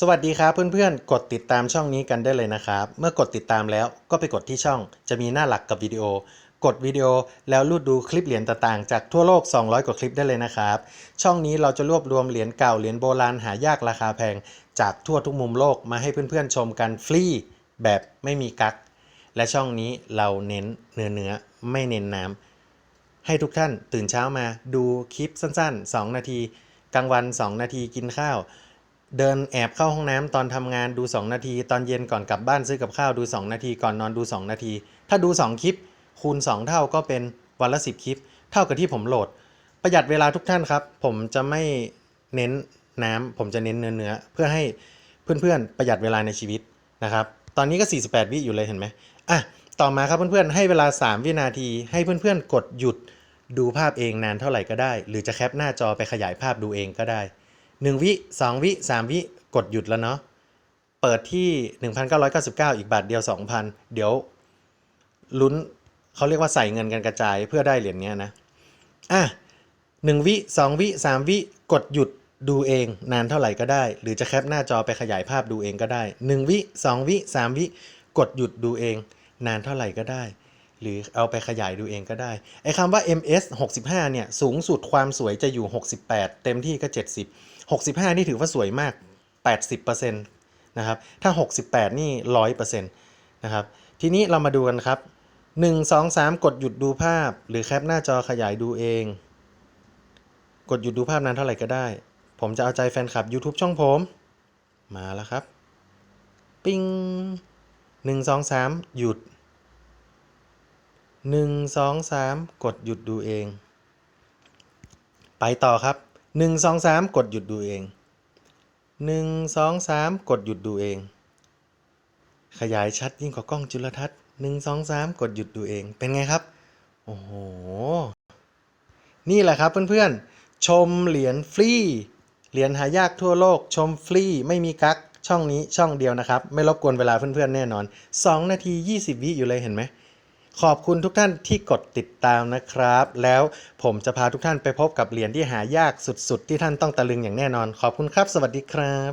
สวัสดีครับเพื่อนๆ กดติดตามช่องนี้กันได้เลยนะครับ เมื่อกดติดตามแล้วก็ไปกดที่ช่องจะมีหน้าหลักกับวิดีโอ กดวิดีโอแล้วรูดดูคลิปเหรียญต่างๆ จากทั่วโลก 200 กว่าคลิปได้เลยนะครับ ช่องนี้เราจะรวบรวมเหรียญเก่าเหรียญโบราณหายากราคาแพง จากทั่วทุกมุมโลกมาให้เพื่อนๆชมกันฟรีแบบไม่มีกักและช่องนี้เราเน้นเนื้อเนื้อๆไม่เน้นน้ำให้ทุกท่านตื่นเช้ามาดูคลิปสั้นๆ 2 นาที กลางวัน 2 นาทีกินข้าว เดินแอบเข้าห้องน้ำตอนทำงานดู 2 นาที ตอนเย็นก่อนกลับบ้านซื้อกับข้าวดู 2 นาที ก่อนนอนดู 2 นาที ถ้าดู 2 คลิป คูณ 2 เท่าก็เป็นวันละ 10 คลิป เท่ากับที่ผมโหลด ประหยัดเวลาทุกท่านครับ ผมจะไม่เน้นน้ำผมจะเน้นเนื้อเนื้อเพื่อให้เพื่อนๆประหยัดเวลาในชีวิตนะครับตอนนี้ก็ 48 วิอยู่เลยเห็นไหมอะต่อมาครับเพื่อนๆให้เวลา 3 วินาที ให้เพื่อนๆกดหยุดดูภาพเองนานเท่าไหร่ก็ได้ หรือจะแคปหน้าจอไปขยายภาพดูเองก็ได้ 1 วิ 2 วิ 3 วิกดหยุดแล้วเนาะเปิดที่ 1,999 อีกบาทเดียว 2,000 เดี๋ยวลุ้นเขาเรียกว่าใส่เงินกันกระจายเพื่อได้เหรียญเนี้ยนะอะ1วิ2วิ3วิกดหยุดดูเองนานเท่าไหร่ก็ได้ หรือจะแคปหน้าจอไปขยายภาพดูเองก็ได้ 1 วิ 2 วิ 3 วิ กดหยุดดูเอง นานเท่าไหร่ก็ได้ หรือเอาไปขยายดูเองก็ได้ ไอ้คำว่า MS 65 เนี่ย สูงสุดความสวยจะอยู่ 68 เต็มที่ก็ 70 65 นี่ถือว่าสวยมาก 80%นะครับ ถ้า 68 นี่ 100%นะครับ ทีนี้เรามาดูกันครับ 1 2 3 กดหยุดดูภาพ หรือแคปหน้าจอขยายดูเอง กดหยุดดูภาพนานเท่าไหร่ก็ได้ ผมจะเอาใจแฟนคลับ YouTube ช่องผม มาแล้วครับ ปิ้งหนึ่งสองสามหยุด หนึ่งสองสามกดหยุดดูเอง ไปต่อครับหนึ่งสองสามกดหยุดดูเองหนึ่งสองสามกดหยุดดูเอง ขยายชัดยิ่งกว่ากล้องจุลทรรศน์หนึ่งสองสามกดหยุดดูเอง เป็นไงครับ โอ้โห นี่แหละครับเพื่อนๆ ชมเหรียญฟรี เหรียญหายากทั่วโลก ชมฟรีไม่มีกักช่องนี้ช่องเดียวนะครับ ไม่รบกวนเวลาเพื่อนๆแน่นอน 2 นาที 20 วิอยู่เลยเห็นไหม ขอบคุณทุกท่านที่กดติดตามนะครับ แล้วผมจะพาทุกท่านไปพบกับเหรียญที่หายากสุดๆ ที่ท่านต้องตะลึงอย่างแน่นอน ขอบคุณครับ สวัสดีครับ